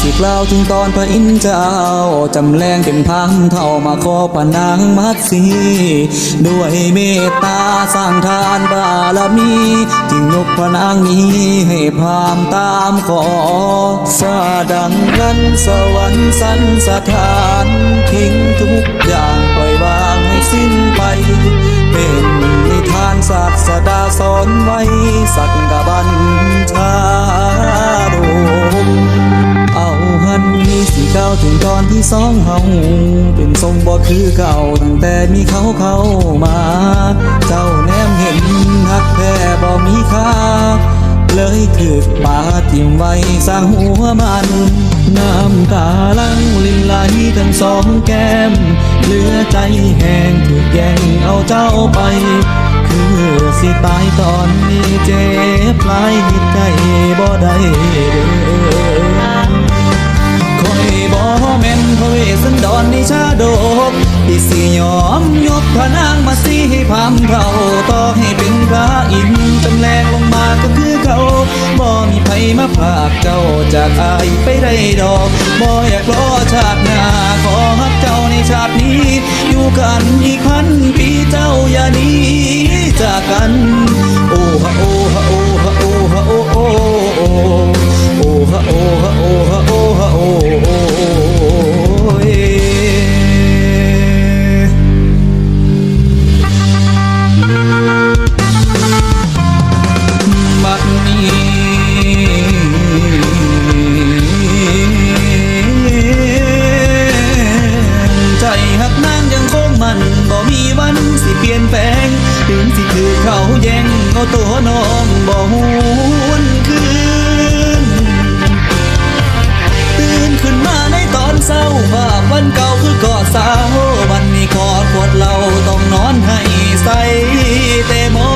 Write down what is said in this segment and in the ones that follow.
สิกล่าวถึงตอนพระอินทร์เจ้าจำแรงเป็นพามเท่ามาขอปะนางมัดสีด้วยเมตตาสร้างทานบารมีจึงยกพระนางนี้ให้พามตามขอฟ้าดังนั้นสวรรค์สันสถานทิ้งทุกอย่างปล่อยวางให้สิ้นไป เป็นนิทานศาสดาสอนไว้สักกบัญชาโด ถึงตอนที่สองเฮาเป็นทรงบ่คือเก่าตั้งแต่มีเขาเข้ามา เจ้าแนมเห็นหักแท้บ่มีค่าเลยถือปาทิมไว้สร้างหัวมัน น้ำตาลังลินไหลทั้งสองแก้ม เหลือใจแห้งถูกแย่งเอาเจ้าไป คือสิตายตอนนี้เจ็บหลายหิดใจบ่ได้เด้อ แม่นพระเวสสันดรในชาดกที่สิยอมยกพระนางมาสิให้พามเราต่อให้เป็นพระอินจำแรงลงมาก็คือเขาบ่มีไผมาพากเจ้าจากอายไปได้ดอกบ่อยากรอชาติหน้าขอฮักเจ้าในชาตินี้ อยู่กันอีกพันปีเจ้าอย่าหนี ตัวน้องบ่หวนคืน ตื่นขึ้นมาในตอนเศร้าภาพวันเก่าคือกอดสาววันนี้กอดปวดเราต้องนอนให้ใส่แต่มอ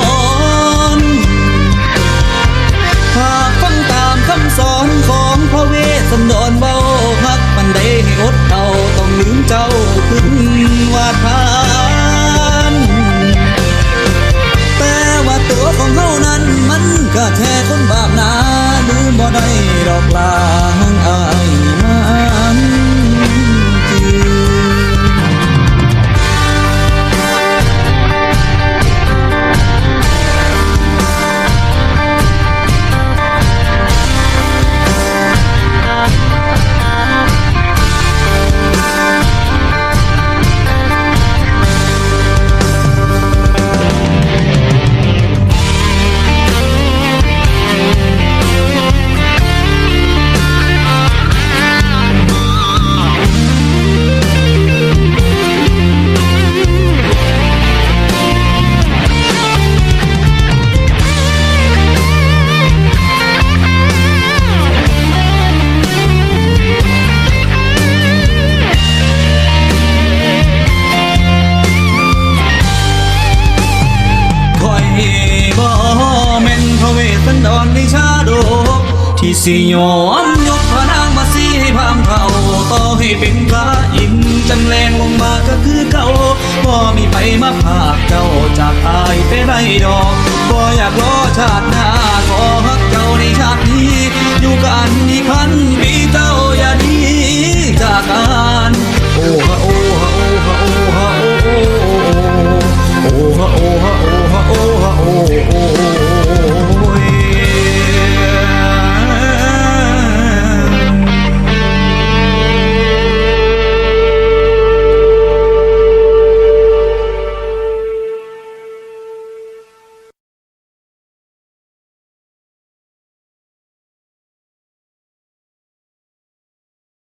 ที่สิยอมยกพระนางมาสีพามเท่าต่อให้เป็นพระอิน